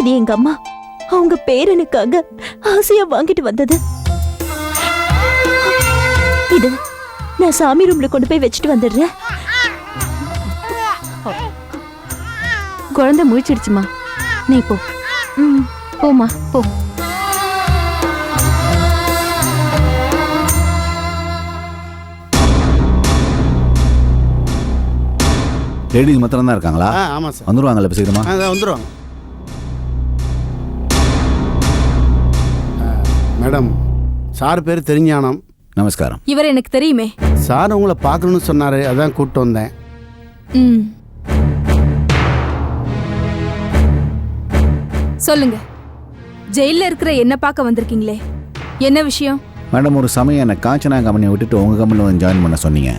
இது எங்க அம்மா? அவங்க பேரனுக்காக ஆசையா வாங்கிட்டு வந்தது. இது நான் சாமி ரூம்ல கொண்டு போய் வச்சுட்டு வந்துடுறேன். குழந்தை முழிச்சிடுச்சுமா? நீ போ. ம் போம்மா போ. லேடிஸ் மாத்திரம் தான் இருக்காங்களா? ஆ ஆமாம் சார். வந்துருவாங்கல்ல இப்போ சீக்கிரமா? வந்துடுவாங்க மேடம் சார் பேர் தெரிஞ்சானம் நமஸ்காரம். இவர் எனக்கு தெரியுமே. சார் உங்களை பார்க்கணும்னு சொன்னார் அதான் கூப்பிட்டு வந்தேன். ம். சொல்லுங்க. ஜெயில்ல இருக்கிற என்ன பார்க்க வந்திருக்கீங்களே? என்ன விஷயம்? மேடம் ஒரு சமயம் என்னை காஞ்சனா கம்பெனியை விட்டுட்டு உங்கள் கம்பெனியில் வந்து ஜாயின் பண்ண சொன்னீங்க.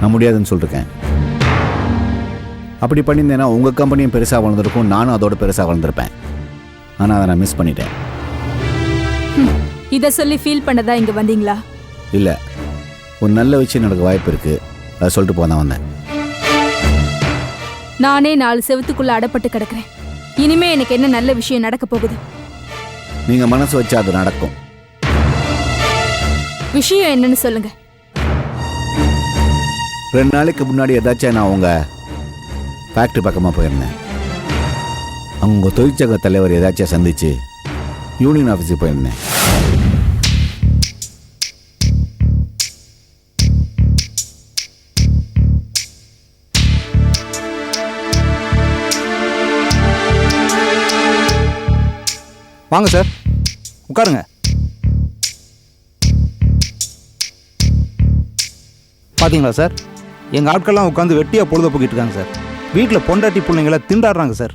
நான் முடியாதுன்னு சொல்லிருக்கேன். அப்படி பண்ணியிருந்தேன்னா உங்கள் கம்பெனியும் பெருசாக வளர்ந்துருக்கும் நானும் அதோட பெருசாக வளர்ந்துருப்பேன். ஆனால் அதை நான் மிஸ் பண்ணிட்டேன். இத சொல்லி ஃபீல் பண்ணதா இங்க வந்தீங்களா? இல்லை. ஒரு நல்ல விஷயம் நடக்க வாய்ப்பு இருக்குது அதை சொல்லிட்டு போதான் வந்தேன். நானே நாலு செவத்துக்குள்ள அடப்பட்டு கிடக்குறேன். இனிமே எனக்கு என்ன நல்ல விஷயம் நடக்க போகுது? நீங்கள் மனசு வச்சா அது நடக்கும். விஷயம் என்னன்னு சொல்லுங்க. ரெண்டு நாளைக்கு முன்னாடி ஏதாச்சும் நான் உங்கள் ஃபேக்ட்ரி பக்கமாக போயிருந்தேன். அவங்க தொழிற்சங்க தலைவர் ஏதாச்சும் சந்திச்சு யூனியன் ஆஃபீஸுக்கு போயிருந்தேன். வாங்க சார் உட்காருங்க. பாத்தீங்களா சார் எங்கள் ஆட்கள்லாம் உட்காந்து வெட்டியாக பொழுத போக்கிட்டு இருக்காங்க சார் வீட்டில் பொண்டாட்டி பிள்ளைங்களை திண்டாடுறாங்க சார்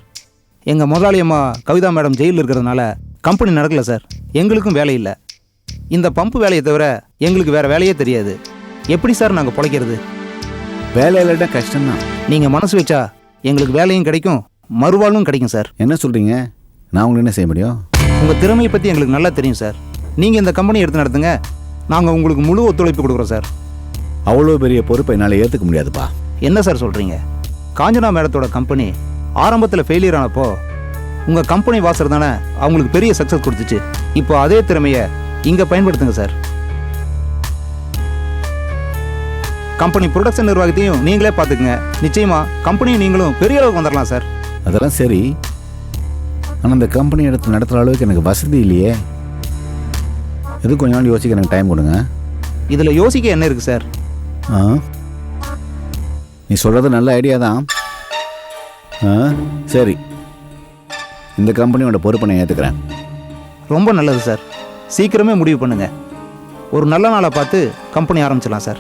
எங்கள் முதலாளியம்மா கவிதா மேடம் ஜெயிலில் இருக்கிறதுனால கம்பெனி நடக்கல சார் எங்களுக்கும் வேலை இல்லை. இந்த பம்பு வேலையை தவிர எங்களுக்கு வேறு வேலையே தெரியாது. எப்படி சார் நாங்கள் பிழைக்கிறது? வேலையில்னா கஷ்டம்தான். நீங்கள் மனசு வச்சா எங்களுக்கு வேலையும் கிடைக்கும் மறுவாழ்வும் கிடைக்கும் சார் என்ன சொல்கிறீங்க நான் உங்களுக்கு என்ன செய்ய முடியும்? உங்கள் திறமையை பற்றி எங்களுக்கு நல்லா தெரியும் சார். நீங்கள் இந்த கம்பெனி எடுத்து நடத்துங்க. நாங்கள் உங்களுக்கு முழு ஒத்துழைப்பு கொடுக்குறோம் சார். அவ்வளோ பெரிய பொறுப்பை என்னால் ஏற்றுக்க முடியாதுப்பா. என்ன சார் சொல்கிறீங்க காஞ்சனா மேடத்தோட கம்பெனி ஆரம்பத்தில் ஃபெயிலியர் ஆனப்போ உங்கள் கம்பெனி வாசர் தானே அவங்களுக்கு பெரிய சக்ஸஸ் கொடுத்துச்சு. இப்போ அதே திறமையை இங்கே பயன்படுத்துங்க சார். கம்பெனி ப்ரொடக்ஷன் நிர்வாகத்தையும் நீங்களே பார்த்துக்குங்க. நிச்சயமா கம்பெனியும் நீங்களும் பெரிய அளவுக்கு வந்துடலாம் சார். அதெல்லாம் சரி. ஆனால் இந்த கம்பெனி எடுத்து நடத்துகிற அளவுக்கு எனக்கு வசதி இல்லையே. எது கொஞ்ச நாள் யோசிக்க எனக்கு டைம் கொடுங்க? இதில் யோசிக்க என்ன இருக்குது சார்? ஆ? நீ சொல்கிறது நல்ல ஐடியா தான். ஆ? சரி. இந்த கம்பெனியோட பொறுப்பை நான் ஏற்றுக்கிறேன் ரொம்ப நல்லது சார். சீக்கிரமே முடிவு பண்ணுங்க. ஒரு நல்ல நாளை பார்த்து கம்பெனி ஆரம்பிச்சிடலாம் சார்.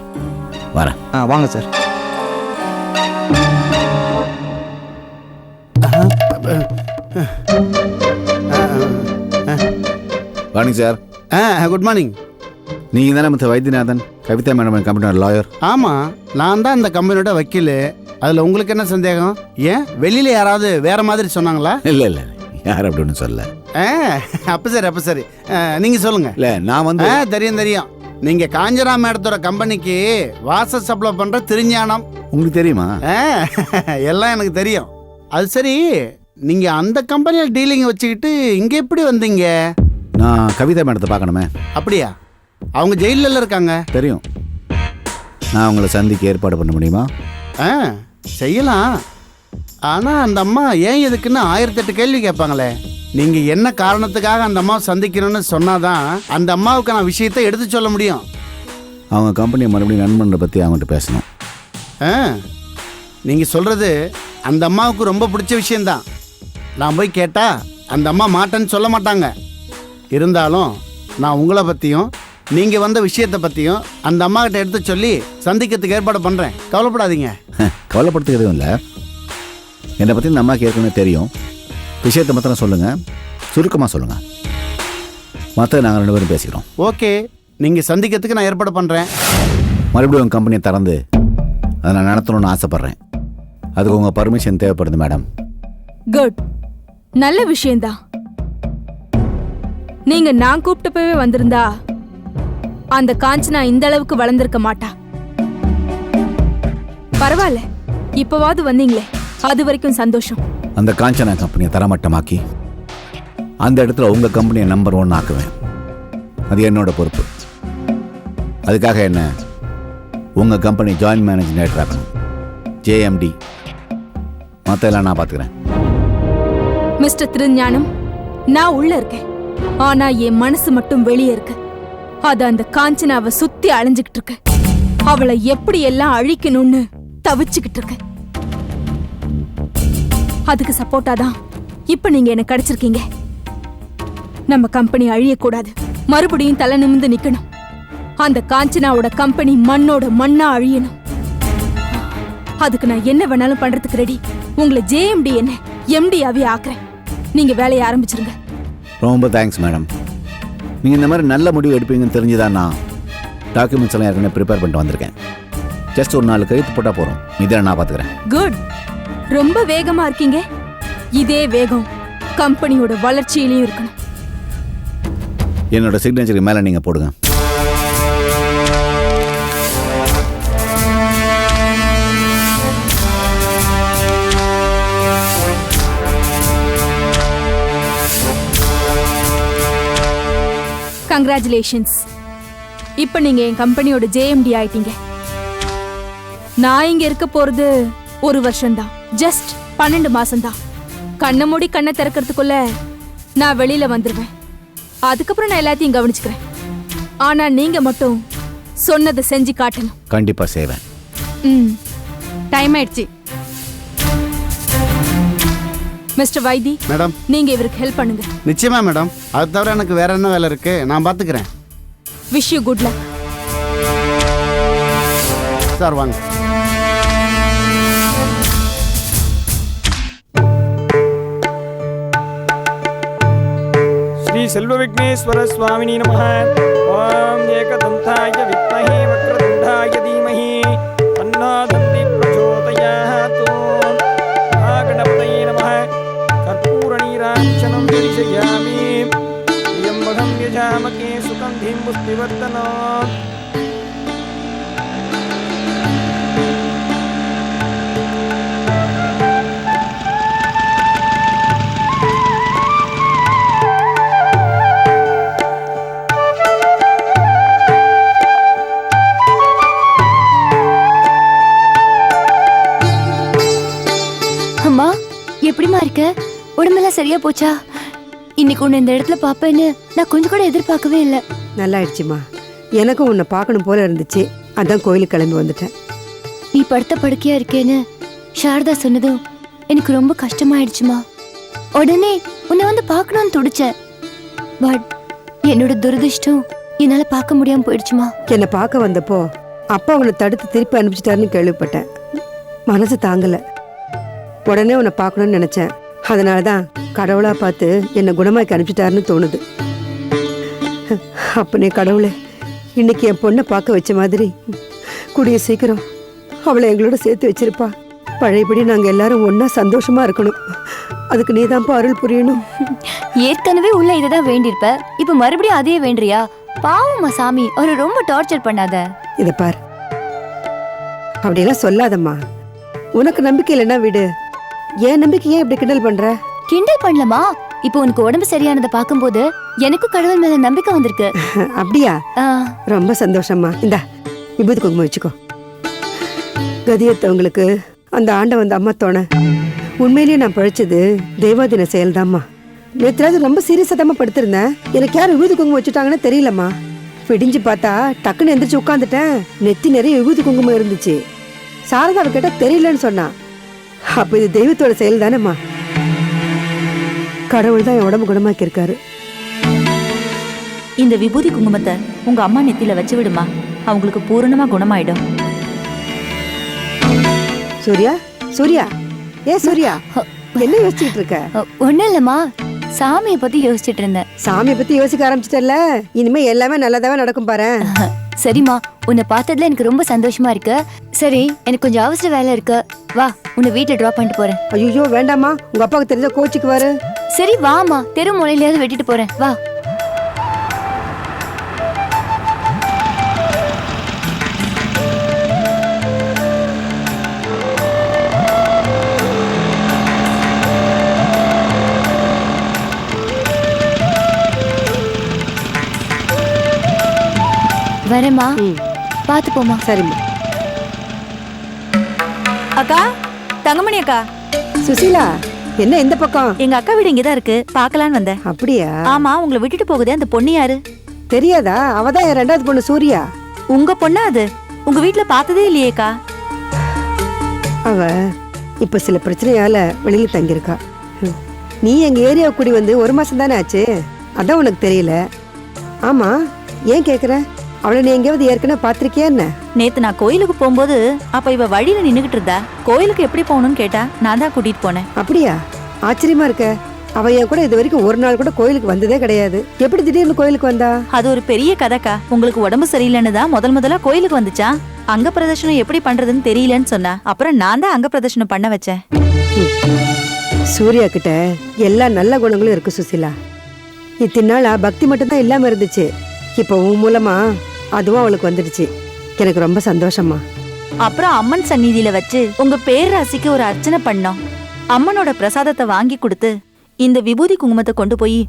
வரேன். ஆ வாங்க சார். வாணிங் சார் ஆ குட் மார்னிங் நீங்கள் தானே மற்ற வைத்தியநாதன்? கவிதா மேடம் கம்பெனியோட லாயர் ஆமாம் நான் தான் இந்த கம்பெனியோட வக்கீல். அதில் உங்களுக்கு என்ன சந்தேகம்? ஏன்? வெளியில் யாராவது வேற மாதிரி சொன்னாங்களா? இல்லை இல்லை யார் அப்படி ஒன்றும் சொல்லல. அப்போ சரி அப்போ சரி. நீங்கள் சொல்லுங்கள் இல்லை நான் வந்து தெரியும் தெரியும். நீங்கள் காஞ்சனா மேடத்தோட கம்பெனிக்கு வாசல் சப்ளை பண்ணுற திருஞானம். உங்களுக்கு தெரியுமா? எல்லாம் எனக்கு தெரியும். அது சரி நீங்கள் அந்த கம்பெனியில் டீலிங் வச்சுக்கிட்டு இங்கே எப்படி வந்தீங்க? நான் கவிதா மேடத்தை பார்க்கணுமே. அப்படியா? அவங்க ஜெயிலில் இருக்காங்க. தெரியும். நான் உங்களை சந்திக்க ஏற்பாடு பண்ண முடியுமா? ஆ செய்யலாம். ஆனால் அந்த அம்மா ஏன் எதுக்குன்னு ஆயிரத்தெட்டு கேள்வி கேட்பாங்களே. நீங்கள் என்ன காரணத்துக்காக அந்த அம்மாவை சந்திக்கணும்னு சொன்னாதான் அந்த அம்மாவுக்கு நான் விஷயத்தை எடுத்து சொல்ல முடியும். அவங்க கம்பெனியை மறுபடியும் ரன் பண்ணுறத பற்றி அவங்ககிட்ட பேசணும். ஆ நீங்கள் சொல்கிறது அந்த அம்மாவுக்கு ரொம்ப பிடிச்ச விஷயந்தான் நான் போய் கேட்டால் அந்த அம்மா மாட்டேன்னு சொல்ல மாட்டாங்க. இருந்தாலும் நான் உங்களை பற்றியும் நீங்கள் வந்த விஷயத்தை பற்றியும் அந்த அம்மா கிட்ட எடுத்து சொல்லி சந்திக்கிறதுக்கு ஏற்பாடு பண்ணுறேன் கவலைப்படாதீங்க. கவலைப்படுத்த எதுவும் இல்லை. என்னை பற்றி இந்த அம்மாவுக்கு ஏற்கனவே தெரியும். விஷயத்தை மாத்திரம் சொல்லுங்கள் சுருக்கமாக சொல்லுங்கள் மற்ற நாங்கள் ரெண்டு பேரும் பேசிக்கிறோம். ஓகே. நீங்கள் சந்திக்கிறதுக்கு நான் ஏற்பாடு பண்ணுறேன் மறுபடியும் உங்கள் கம்பெனியை திறந்து அதை நான் நடத்தணும்னு ஆசைப்பட்றேன். அதுக்கு உங்கள் பர்மிஷன் தேவைப்படுது மேடம் குட் நல்ல விஷயம்தான். நீங்க நான் கூப்பிட்டப்பவே வந்திருந்தா அந்த காஞ்சனா இந்த அளவுக்கு வளர்ந்திருக்க மாட்டா. பரவாயில்ல இப்பவாவது வந்தீங்களே அது வரைக்கும் சந்தோஷம். அந்த காஞ்சனா கம்பெனியை தரமட்டமாக்கி அந்த இடத்துல உங்கள் கம்பெனியை நம்பர் ஒன் ஆக்குவேன். அது என்னோட பொறுப்பு. அதுக்காக என்ன உங்கள் கம்பெனி ஜாயின்ட் மேனேஜிங் டேரக்டர் ஆக்கணும். ஜேஎம்டி மற்ற எல்லாம் நான் பார்த்துக்கிறேன் மிஸ்டர் திருஞானம் நான் உள்ள இருக்கேன். ஆனா என் மனசு மட்டும் வெளியே இருக்கு. அது அந்த காஞ்சனாவை சுத்தி அலைஞ்சுகிட்டு இருக்கு. அவளை எப்படி எல்லாம் அழிக்கணும்னு தவிச்சுக்கிட்டு இருக்கு. அதுக்கு சப்போர்ட்டா தான் இப்ப நீங்க எனக்கு கிடைச்சிருக்கீங்க. நம்ம கம்பெனி அழியக்கூடாது. மறுபடியும் தலை நிமிந்து நிக்கணும். அந்த காஞ்சனாவோட கம்பெனி மண்ணோட மண்ணா அழியணும். அதுக்கு நான் என்ன வேணாலும் பண்றதுக்கு ரெடி உங்களை ஜேஎம்டி என்ன எம்டியாவே ஆக்குறேன். நீங்க வேலையை ஆரம்பிச்சிருங்க. ரொம்ப தேங்க்ஸ் மேடம் நீங்கள் இந்த மாதிரி நல்ல முடிவு எடுப்பீங்கன்னு தெரிஞ்சுதான் நான் டாக்குமெண்ட்ஸ் எல்லாம் ஏற்கனவே ப்ரிப்பேர் பண்ணிட்டு வந்திருக்கேன். ஜஸ்ட் ஒரு நாலு கழுத்து போட்டால் போகிறோம் இதை நான் பார்த்துக்கிறேன். குட் ரொம்ப வேகமா இருக்கீங்க. இதே வேகம் கம்பெனியோட வளர்ச்சியிலையும் இருக்கணும். என்னோட சிக்னேச்சருக்கு மேலே நீங்கள் போடுங்க. கங்க்ராச்சுலேஷன்ஸ் இப்போ நீங்க என் கம்பெனியோட ஜேஎம்டி ஆயிட்டீங்க. நான் இங்க இருக்க போறது ஒரு வருஷம்தான். ஜஸ்ட் பன்னெண்டு மாசம்தான். கண்ணை மூடி கண்ணை திறக்கிறதுக்குள்ள நான் வெளியில வந்துருவேன். அதுக்கப்புறம் நான் எல்லாத்தையும் கவனிச்சுக்கிறேன். ஆனா நீங்க மட்டும் சொன்னதை செஞ்சு காட்டணும். கண்டிப்பாக செய்வேன். ம். டைம் ஆயிடுச்சு. மிஸ்டர் வைத்தி மேடம் நீங்க இவருக்கு ஹெல்ப் பண்ணுங்க. நிச்சயமா மேடம் அது தவிர எனக்கு வேற என்ன வேலை இருக்கு? நான் பாத்துக்கிறேன். Wish you good luck sir வாங்க. ஸ்ரீ செல்வ விக்னேஸ்வர சுவாமினி நம ஓம் ஏகதந்தாய வித்மஹே வக்ரதுண்டாய தீம. यजामि यम्बघं यजामके सुगन्धिं मुष्टिवर्तनात् எப்படிமா இருக்க உடம்பெல்லாம் சரியா போச்சா இன்னைக்கு உன்னை இந்த இடத்துல பாப்பேன்னு நான் கொஞ்சம் கூட எதிர்பார்க்கவே இல்லை. நல்லாயிடுச்சுமா. எனக்கும் உன்னை பார்க்கணும் போல இருந்துச்சு. அதான் கோயிலுக்கு கிளம்பி வந்துட்டேன். நீ படுத்த படுக்கையா இருக்கேன்னு சாரதா சொன்னதும் எனக்கு ரொம்ப கஷ்டமாயிடுச்சுமா. உடனே உன்னை வந்து பார்க்கணும்னு துடிச்சேன் பட் என்னோட துரதிர்ஷ்டம் என்னால பார்க்க முடியாம போயிடுச்சுமா. என்னை பார்க்க வந்தப்போ அப்பா உன்னை தடுத்து திருப்பி அனுப்பிச்சிட்டாருன்னு கேள்விப்பட்டேன். மனசு தாங்கல. உடனே உன்னை பார்க்கணும்னு நினைச்சேன். அதனால தான் கடவுளா பார்த்து என்னை குணமாக்கி அனுப்பிச்சிட்டாருன்னு தோணுது. அப்பனே கடவுளே இன்னைக்கு என் பொண்ணை பார்க்க வச்ச மாதிரி கூடிய சீக்கிரம் அவளை எங்களோட சேர்த்து வச்சிருப்பா. பழையபடி நாங்கள் எல்லாரும் ஒன்றா சந்தோஷமா இருக்கணும். அதுக்கு நீதான்ப்பா அருள் புரியணும். ஏற்கனவே உள்ள இததான் வேண்டியிருப்ப. இப்ப மறுபடியும் அதையே வேண்டியா பாவம்மா சாமி அவரு ரொம்ப டார்ச்சர் பண்ணாத. இதை பார். அப்படியெல்லாம் சொல்லாதம்மா. உனக்கு நம்பிக்கை இல்லைன்னா விடு. என் நம்பிக்கை ஏன் இப்படி கிண்டல் பண்ற? கிண்டல் பண்ணலமா? இப்போ உனக்கு உடம்பு சரியானதை பார்க்கும்போது எனக்கும் கடவுள் மேல நம்பிக்கை வந்திருக்கு. அப்படியா? ரொம்ப சந்தோஷம்மா. இந்தா விபூதி குங்குமம் வச்சுக்கோ. கதியத்தவங்களுக்கு அந்த ஆண்டவன் அந்த அம்மா தோணை உண்மையிலேயே நான் பழிச்சது தெய்வாதீன செயல்தாம்மா. நேற்று ரொம்ப சீரியஸாக தான் படுத்திருந்தேன். எனக்கு யார் விபூதி குங்குமம் வச்சுட்டாங்கன்னு தெரியலம்மா. விடிஞ்சு பார்த்தா டக்குன்னு எந்திரிச்சு உட்காந்துட்டேன் நெத்தி நிறைய விபூதி குங்குமம் இருந்துச்சு. சாரதாவை கேட்டா தெரியலன்னு சொன்னா அப்ப இது தெய்வத்தோட செயல் தானேம்மா கடவுள் தான் என் உடம்பு குணமாக்கி இருக்காரு இந்த விபூதி குங்குமத்தை உங்க அம்மா நெத்தியில வச்சு விடுமா? அவங்களுக்கு பூரணமா குணமாயிடும். சூர்யா சூர்யா. ஏ சூர்யா? என்ன யோசிச்சுட்டு இருக்க? ஒண்ணும் இல்லம்மா. சாமியை பத்தி யோசிச்சுட்டு இருந்தேன். சாமியை பத்தி யோசிக்க ஆரம்பிச்சிட்டல இனிமே எல்லாமே நல்லதாவே நடக்கும் பாரு சரிம்மா உன்னை பார்த்ததுல எனக்கு ரொம்ப சந்தோஷமா இருக்கு. சரி எனக்கு கொஞ்சம் அவசர வேலை இருக்கு. வா உன்னை வீட்டை ட்ராப் பண்ணிட்டு போறேன். ஐயோ வேண்டாமா உங்க அப்பாவுக்கு தெரிஞ்ச கோச்சிக்கு வாரு சரி வாமா தெரு முனையிலயாவது வெட்டிட்டு போறேன். வா. வரேம்மா. பார்த்து போமா சரிம்மா. அக்கா தங்கமணி அக்கா. சுசீலா என்ன இந்த பக்கம்? எங்க அக்கா வீடு இங்கதான் இருக்கு. பார்க்கலான்னு வந்தேன். அப்படியா? ஆமா உங்களை விட்டுட்டு போகுதே அந்த பொண்ணு யாரு? தெரியாதா? அவதான் என் ரெண்டாவது பொண்ணு சூர்யா. உங்க பொண்ணா அது? உங்க வீட்ல பார்த்ததே இல்லையேக்கா அவ இப்ப சில பிரச்சனையால வெளியில தங்கியிருக்கா. நீ எங்க ஏரியா கூடி வந்து ஒரு மாசம் தானே ஆச்சு? அதான் உனக்கு தெரியல. ஆமா ஏன் கேக்குற? அவளை நீ எங்கேயாவது ஏற்கனவே பார்த்திருக்கியா என்ன? நேத்து நான் கோயிலுக்கு போகும்போது அப்ப இவ வழியில நின்னுகிட்டு இருந்தா. கோயிலுக்கு எப்படி போகணும்னு கேட்டா நான் தான் கூட்டிட்டு போனேன். அப்படியா? ஆச்சரியமா இருக்க. அவ என் கூட இது வரைக்கும் ஒரு நாள் கூட கோயிலுக்கு வந்ததே கிடையாது. எப்படி திடீர்னு கோயிலுக்கு வந்தா? அது ஒரு பெரிய கதைக்கா. உங்களுக்கு உடம்பு சரியில்லைன்னு தான் முதல் முதல்ல கோயிலுக்கு வந்துச்சா? அங்க பிரதர்ஷனம் எப்படி பண்றதுன்னு தெரியலன்னு சொன்னா அப்புறம் நான் தான் அங்க பிரதர்ஷனம் பண்ண வச்சேன். சூர்யா கிட்ட எல்லா நல்ல குணங்களும் இருக்கு சுசிலா. இத்தனை நாளா பக்தி மட்டும்தான் இல்லாம இருந்துச்சு. இப்போ உன் மூலமா அதுவும் அவளுக்கு வந்துடுச்சு. எனக்கு ரொம்ப சந்தோஷமா அப்புறம் அம்மன் சந்நிதியில வச்சு உங்க பேரராசிக்கு ஒரு அர்ச்சனை பண்ணோம். அம்மனோட பிரசாதத்தை வாங்கி கொடுத்து இந்த விபூதி குங்குமத்தை கொண்டு போய்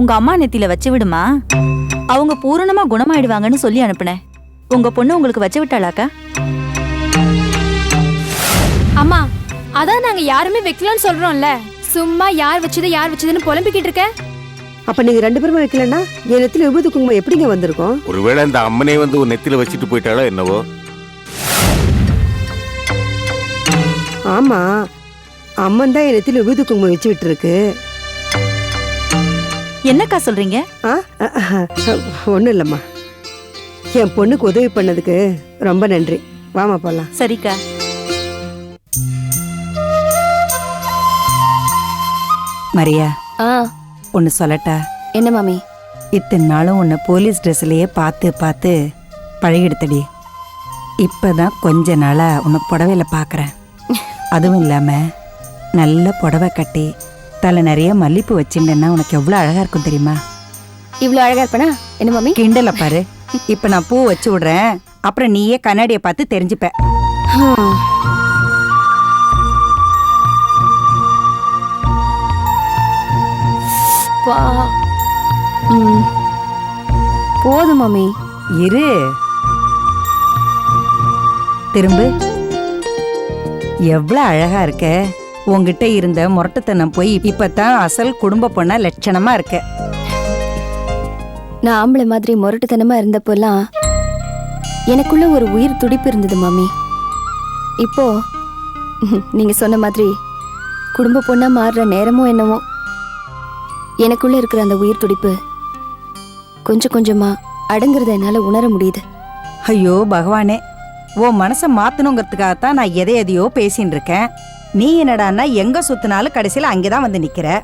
உங்க அம்மா நெத்தியில வச்சு விடுமா? அவங்க பூரணமா குணமாயிடுவாங்கன்னு சொல்லி அனுப்புனேன். உங்க பொண்ணு உங்களுக்கு வச்சு விட்டாளாக்கா? அம்மா அதான் நாங்க யாருமே வைக்கலன்னு சொல்றோம்ல. சும்மா யார் வச்சது யார் வச்சதுன்னு புலம்பிக்கிட்டு இருக்க? அப்ப நீங்க ரெண்டு பேரும் வைக்கலன்னா என் நெத்தில விபூதி குங்குமம் எப்படிங்க வந்திருக்கும்? ஒருவேளை இந்த அம்மனே வந்து ஒரு நெத்தில வச்சுட்டு போயிட்டாலோ என்னவோ? ஆமா அம்மன் தான் என் நெத்தில விபூதி குங்குமம் வச்சு விட்டுருக்கு. என்னக்கா சொல்றீங்க? ஆ ஒன்றும் இல்லைம்மா. என் பொண்ணுக்கு உதவி பண்ணதுக்கு ரொம்ப நன்றி. வாமா போலாம். சரிக்கா. மரியா. ஆ. ஒன்று சொல்லட்டா. என்ன மாமி? இத்தனை நாளும் உன்னை போலீஸ் ட்ரெஸ்லயே பார்த்து பார்த்து பழகிடுத்தடி. இப்பதான் கொஞ்ச நாளா உன்னை புடவையில பார்க்குறேன் அதுவும் இல்லாமல் நல்ல புடவை கட்டி தலை நிறைய மல்லிப்பூ வச்சுட்டேன்னா உனக்கு எவ்வளோ அழகா இருக்கும் தெரியுமா? இவ்வளோ அழகா இருப்பனா? என்ன மாமி? கிண்டல பாரு. இப்போ நான் பூ வச்சு விடுறேன். அப்புறம் நீயே கண்ணாடியை பார்த்து தெரிஞ்சுப்ப. போதும் மாமி இரு. திரும்ப. எவ்வளவு அழகா இருக்க. உன்கிட்ட இருந்த முரட்டுத்தனம் போய் இப்பதான் அசல் குடும்ப பொண்ணா லட்சணமா இருக்க. நான் ஆம்பளை மாதிரி முரட்டுத்தனமா இருந்தப்போலாம் எனக்குள்ள ஒரு உயிர் துடிப்பு இருந்தது மாமி இப்போ நீங்க சொன்ன மாதிரி குடும்ப பொண்ணா மாறுற நேரமோ என்னவோ எனக்குள்ள இருக்கிற அந்த உயிர் துடிப்பு கொஞ்சம் கொஞ்சமா அடங்குறத என்னால உணர முடியுது. ஐயோ பகவானே உன் மனசை மாத்தணுங்கிறதுக்காகத்தான் நான் எதை எதையோ பேசின்னு இருக்கேன். நீ என்னடான்னா எங்க சுத்தினாலும் கடைசியில அங்கதான் வந்து நிக்கிற.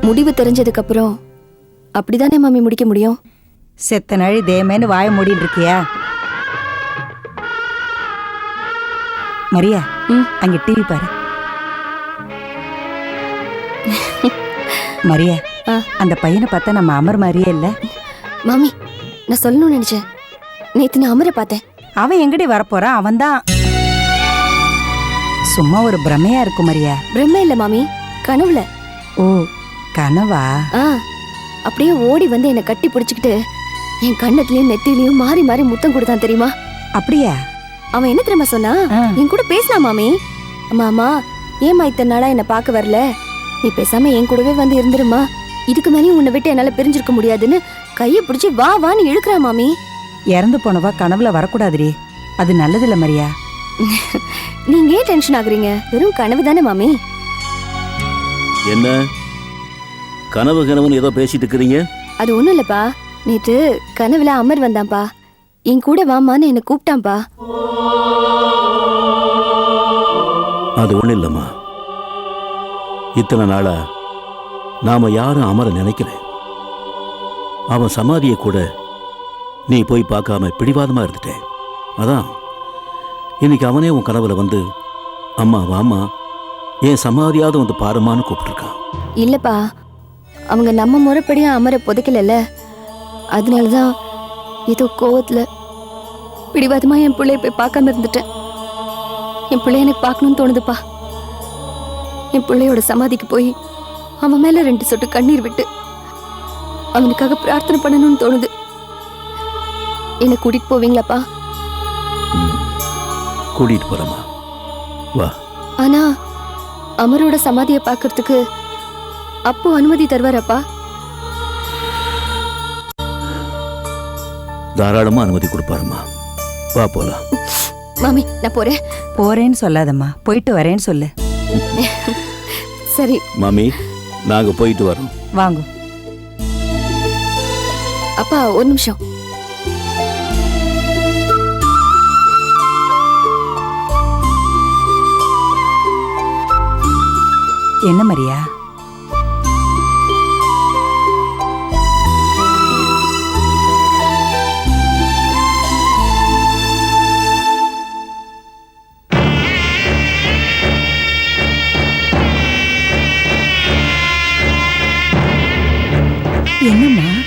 முடிவு தெரிஞ்சதுக்கு அப்புறம் அப்படிதானே மாமி முடிக்க முடியும்? செத்த நாழி தேமேன்னு வாய மூடின்னு இருக்கியா? மரியா ம். அங்க டிவி பாரு. மரியா. அந்த பையனை பார்த்தா நம்ம அமர் மாதிரியே இல்ல? மாமி நான் சொல்லணும்னு நினைச்சேன். நேத்து நான் அமரை பார்த்தேன். அவன் எங்கடி வரப்போறான் அவன்தான். சும்மா ஒரு பிரமையா இருக்கும் மரியா. பிரம்ம இல்ல மாமி கனவுல. ஓ கனவா? ஆ அப்படியே ஓடி வந்து என்னை கட்டி பிடிச்சிக்கிட்டு என் கண்ணத்துலயும் நெத்திலையும் மாறி மாறி முத்தம் கொடுத்தான் தெரியுமா? அப்படியா? அவன் என்ன தெரியுமா சொன்னா ஆ. என் கூட பேசினா மாமி? மாமா ஏமா இத்தனை நாளா என்ன பார்க்க வரல? நீ பேசாம என் கூடவே வந்து இருந்துருமா? இதுக்கு மேலேயும் உன்னை விட்டு என்னால பிரிஞ்சிருக்க முடியாதுன்னு கையை பிடிச்சி வா வான்னு இழுக்கிறா மாமி. இறந்து போனவா கனவுல வரக்கூடாதுடி. அது நல்லதில்ல மரியா. நீங்க ஏன் டென்ஷன் ஆகுறீங்க? வெறும் கனவு தானே மாமி. என்ன? கனவு கனவுன்னு ஏதோ பேசிட்டு இருக்கிறீங்க? அது ஒண்ணும் இல்லப்பா. நேத்து கனவுல அமர் வந்தான்ப்பா. என் கூட வாமான்னு என்னை கூப்பிட்டான்ப்பா. அது ஒண்ணும் இல்லம்மா. இத்தனை நாளா நாம யாரும் அமர நினைக்கல. அவன் சமாதியை கூட நீ போய் பார்க்காம பிடிவாதமா இருந்துட்ட அதான் இன்னைக்கு அவனே உன் கனவுல வந்து அம்மா வாம்மா என் சமாதியாவது வந்து பாருமான்னு கூப்பிட்டுருக்கான். இல்லப்பா அவங்க நம்ம முறைப்படியும் அமர புதைக்கலல்ல. அதனாலதான் ஏதோ கோவத்துல பிடிவாதமா என் பிள்ளைய போய் பார்க்காம இருந்துட்டேன். என் பிள்ளைய எனக்கு பார்க்கணும்னு தோணுதுப்பா. என் பிள்ளையோட சமாதிக்கு போய் அவன் மேல ரெண்டு சொட்டு கண்ணீர் விட்டு அவனுக்காக பிரார்த்தனை பண்ணணும்னு தோணுது. என்னை கூட்டிட்டு போவீங்களாப்பா. கூட்டிட்டு போறேம்மா. வா. ஆனா அமரோட சமாதியை பார்க்கறதுக்கு அப்போ அனுமதி தருவாராப்பா? தாராளமா அனுமதி கொடுப்பாருமா வா போலாம். மாமி நான் போறேன். போறேன்னு சொல்லாதம்மா. போயிட்டு வரேன்னு சொல்லு. சரி. மாமி நாங்க போயிட்டு வரோம். வாங்க. அப்பா ஒரு நிமிஷம். என்ன மரியா? என்னம்மா?